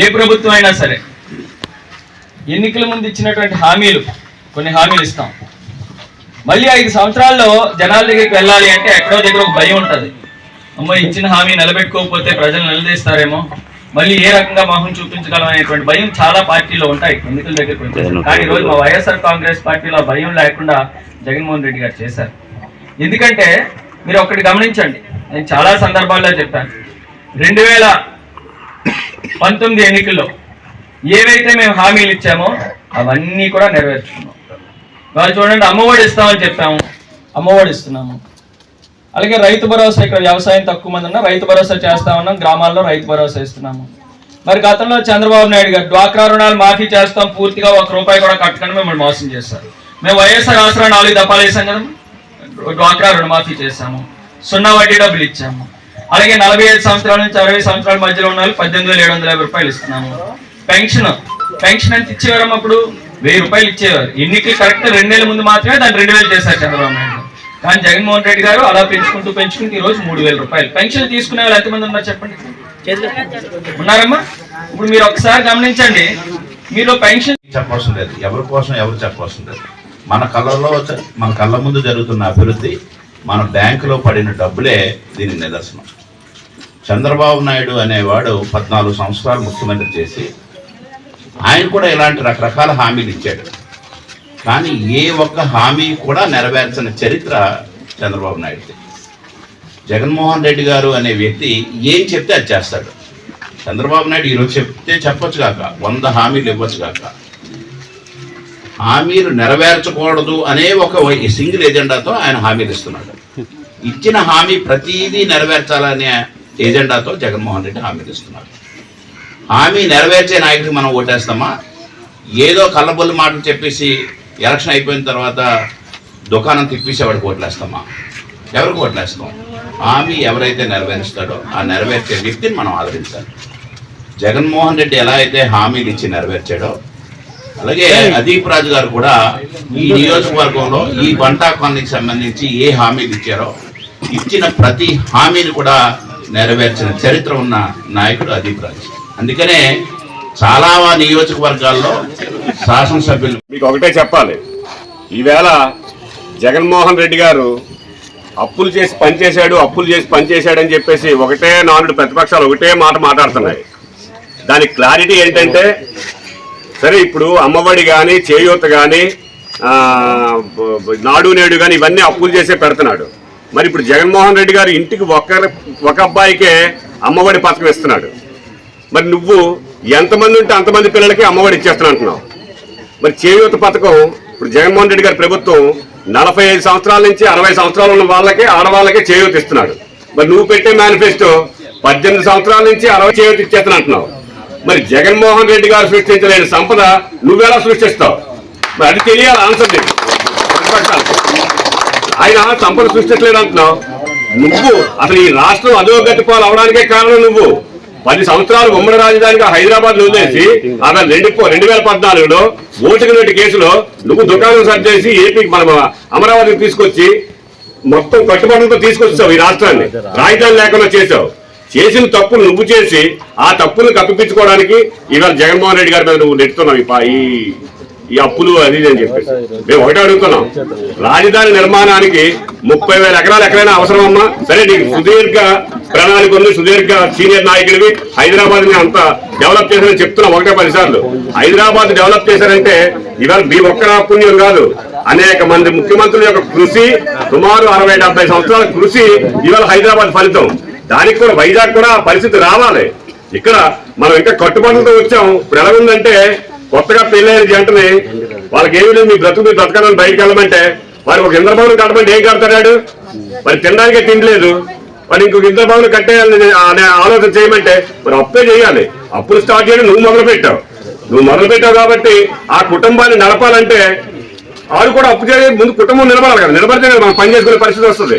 ఏ ప్రభుత్వం అయినా సరే ఎన్నికల ముందు ఇచ్చినటువంటి హామీలు కొన్ని హామీలు ఇస్తాం. మళ్ళీ ఐదు సంవత్సరాల్లో జనాల దగ్గరికి వెళ్ళాలి అంటే ఎక్కడో దగ్గర ఒక భయం ఉంటుంది. అమ్మో ఇచ్చిన హామీ నిలబెట్టుకోకపోతే ప్రజలు నిలదీస్తారేమో. మళ్ళీ ఏ రకంగా మొహం చూపించగలం అనేటువంటి భయం చాలా పార్టీలో ఉంటాయి ఎన్నికల దగ్గరికి వచ్చేసి కానీ ఈరోజు మా వైఎస్ఆర్ కాంగ్రెస్ పార్టీలో భయం లేకుండా జగన్మోహన్ రెడ్డి గారు చేశారు. ఎందుకంటే మీరు ఒకటి గమనించండి నేను చాలా సందర్భాల్లో చెప్పాను. రెండు వేల పంతొమ్మిది ఎన్నికల్లో ఏవైతే మేము హామీలు ఇచ్చామో అవన్నీ కూడా నెరవేర్చుకున్నాం. వాళ్ళు చూడండి అమ్మఒడి ఇస్తామని చెప్పాము. అమ్మఒడి ఇస్తున్నాము. అలాగే రైతు భరోసా ఇక్కడ వ్యవసాయం తక్కువ మంది ఉన్నా రైతు భరోసా చేస్తామన్నాం గ్రామాల్లో రైతు భరోసా ఇస్తున్నాము. మరి గతంలో చంద్రబాబు నాయుడు గారు డ్వాక్రా రుణాలు మాఫీ చేస్తాం పూర్తిగా ఒక రూపాయి కూడా కట్టకుండా మిమ్మల్ని మోసం చేస్తారు మేము వైఎస్ఆర్ ఆసరా నాలుగు దఫాలు వేసాం కదా డ్వాక్రా రుణమాఫీ చేశాము. సున్నా వడ్డీ డబ్బులు ఇచ్చాము. అలాగే నలభై ఐదు సంవత్సరాల నుంచి అరవై సంవత్సరాల మధ్యలో ఉన్న వాళ్ళు పద్దెనిమిది వేల ఏడు వందల యాభై రూపాయలు ఇస్తున్నాము. పెన్షన్ పెన్షన్ ఎంత ఇచ్చేవారు అప్పుడు వెయ్యి రూపాయలు ఇచ్చేవారు. ఎన్నికలు కరెక్ట్ రెండు నెలల ముందు మాత్రమే దాన్ని రెండు వేలు చేశారు చంద్రబాబు నాయుడు కానీ జగన్మోహన్ రెడ్డి గారు అలా పెంచుకుంటూ పెంచుకుంటూ ఈ రోజు మూడు వేల రూపాయలు. పెన్షన్ తీసుకునే వాళ్ళు ఎంతమంది ఉన్నారు చెప్పండి? ఉన్నారమ్మా? ఇప్పుడు మీరు ఒకసారి గమనించండి. మీరు పెన్షన్ చెప్పవలసిన లేదు. ఎవరి కోసం ఎవరు చెప్పవలసిన లేదు. మన కళ్ళలో మన కళ్ళ ముందు జరుగుతున్న అభివృద్ధి మన బ్యాంకులో పడిన డబ్బులే దీని నిదర్శనం. చంద్రబాబు నాయుడు అనేవాడు పద్నాలుగు సంవత్సరాలు ముఖ్యమంత్రి చేసి ఆయన కూడా ఇలాంటి రకరకాల హామీలు ఇచ్చాడు. కానీ ఏ ఒక్క హామీ కూడా నెరవేర్చిన చరిత్ర చంద్రబాబు నాయుడుది. జగన్మోహన్ రెడ్డి గారు అనే వ్యక్తి ఏం చెప్తే అది చేస్తాడు. చంద్రబాబు నాయుడు ఈరోజు చెప్తే చెప్పొచ్చు కాక వంద హామీలు ఇవ్వచ్చు కాక. హామీలు నెరవేర్చకూడదు అనే ఒక సింగిల్ ఎజెండాతో ఆయన హామీలు ఇస్తున్నాడు. ఇచ్చిన హామీ ప్రతిదీ నెరవేర్చాలనే ఎజెండాతో జగన్మోహన్ రెడ్డి హామీలు ఇస్తున్నాడు హామీ నెరవేర్చే నాయకుడికి మనం ఓటేస్తామా? ఏదో కళ్ళబొల్లి మాటలు చెప్పేసి ఎలక్షన్ అయిపోయిన తర్వాత దుకాణం తిప్పేసి వాడికి ఓట్లేస్తామా? ఎవరికి ఓట్లేస్తాం? హామీ ఎవరైతే నెరవేరుస్తాడో ఆ నెరవేర్చే వ్యక్తిని మనం ఆదరించాలి. జగన్మోహన్ రెడ్డి ఎలా అయితే హామీలు ఇచ్చి నెరవేర్చాడో అలాగే అదీప్ రాజు గారు కూడా ఈ నియోజకవర్గంలో ఈ బంటా కాలనీకి సంబంధించి ఏ హామీలు ఇచ్చారో ఇచ్చిన ప్రతి హామీని కూడా నెరవేర్చిన చరిత్ర ఉన్న నాయకుడు అదీప్ రాజు. అందుకనే చాలా నియోజకవర్గాల్లో శాసనసభ్యులు మీకు ఒకటే చెప్పాలి. ఈవేళ జగన్మోహన్ రెడ్డి గారు అప్పులు చేసి పనిచేశాడు అప్పులు చేసి పనిచేశాడని చెప్పేసి ఒకటే నాలుగు ప్రతిపక్షాలు ఒకటే మాట మాట్లాడుతున్నాయి. దాని క్లారిటీ ఏంటంటే సరే ఇప్పుడు అమ్మఒడి కానీ చేయూత కానీ నాడు నేడు కానీ ఇవన్నీ అప్పులు చేసే పెడుతున్నాడు. మరి ఇప్పుడు జగన్మోహన్ రెడ్డి గారు ఇంటికి ఒక ఒక అబ్బాయికే అమ్మఒడి పథకం ఇస్తున్నాడు. మరి నువ్వు ఎంతమంది ఉంటే అంతమంది పిల్లలకి అమ్మఒడి ఇచ్చేస్తున్నా అంటున్నావు. మరి చేయూత పథకం ఇప్పుడు జగన్మోహన్ రెడ్డి గారి ప్రభుత్వం నలభై ఐదు సంవత్సరాల నుంచి అరవై సంవత్సరాలు ఉన్న వాళ్ళకే ఆడవాళ్ళకే చేయూత ఇస్తున్నాడు. మరి నువ్వు పెట్టే మేనిఫెస్టో పద్దెనిమిది సంవత్సరాల నుంచి అరవై చేయూత ఇచ్చేస్తాను అంటున్నావు. మరి జగన్మోహన్ రెడ్డి గారు సృష్టించలేని సంపద నువ్వెలా సృష్టిస్తావు? మరి అది తెలియాలి ఆన్సర్ నీకు. ఆయన సంపద సృష్టించలేదు అంటున్నావు. నువ్వు అసలు ఈ రాష్ట్రం అధోగతి పాలు అవడానికే కారణం నువ్వు. పది సంవత్సరాలు ఉమ్మడి రాజధానిగా హైదరాబాద్ వదిలేసి అక్కడ రెండు రెండు వేల పద్నాలుగులో ఓటుకు నోటి కేసులో నువ్వు దుకాణం సర్జ్ చేసి ఏపీకి మన అమరావతికి తీసుకొచ్చి మొత్తం కట్టుబాటులతో తీసుకొచ్చావు ఈ రాష్ట్రాన్ని. రాజధాని లేకుండా చేసావు చేసిన తప్పులు నువ్వు చేసి ఆ తప్పులు కప్పిపించుకోవడానికి ఇవాళ జగన్మోహన్ రెడ్డి గారి మీద నువ్వు నెట్టుతున్నావు ఈ ఈ అప్పులు అది అని చెప్పేసి. మేము ఒకటే అడుగుతున్నాం. రాజధాని నిర్మాణానికి ముప్పై వేల ఎకరాలు ఎక్కడైనా అవసరం అమ్మా? సరే నీకు సుదీర్ఘ ప్రణాళిక ఉంది. సుదీర్ఘ సీనియర్ నాయకుడివి హైదరాబాద్ని అంత డెవలప్ చేశారని చెప్తున్నాం ఒకటే పదిసార్లు. హైదరాబాద్ డెవలప్ చేశారంటే ఇవాళ మీ ఒక్క పుణ్యం కాదు. అనేక మంది ముఖ్యమంత్రుల యొక్క కృషి సుమారు అరవై డెబ్బై సంవత్సరాల కృషి ఇవాళ హైదరాబాద్ ఫలితం. దానికి కూడా వైజాగ్ కూడా పరిస్థితి రావాలి. ఇక్కడ మనం ఇంకా కట్టుబడులతో వచ్చాం. ఇప్పుడు ఎలా ఉందంటే కొత్తగా పెళ్ళైన జంటని వాళ్ళకి ఏమి లేదు మీ బ్రతుకు మీరు బ్రతకాలని బయటకు వెళ్ళమంటే వారికి ఒక ఇంద్రభవనం కట్టమంటే ఏం కడతాడు మరి తినడానికే తినలేదు మరి ఇంకొక ఇంద్రభవనం కట్టేయాలని అనే ఆలోచన చేయమంటే మరి అప్పే చేయాలి. అప్పులు స్టార్ట్ చేయడం నువ్వు మొదలు పెట్టావు. నువ్వు మొదలు పెట్టావు కాబట్టి ఆ కుటుంబాన్ని నడపాలంటే వాడు కూడా అప్పు చేయాలి ముందు కుటుంబం నిలబడాలి కదా. నిలబడితే మనం పని చేసుకునే పరిస్థితి వస్తుంది.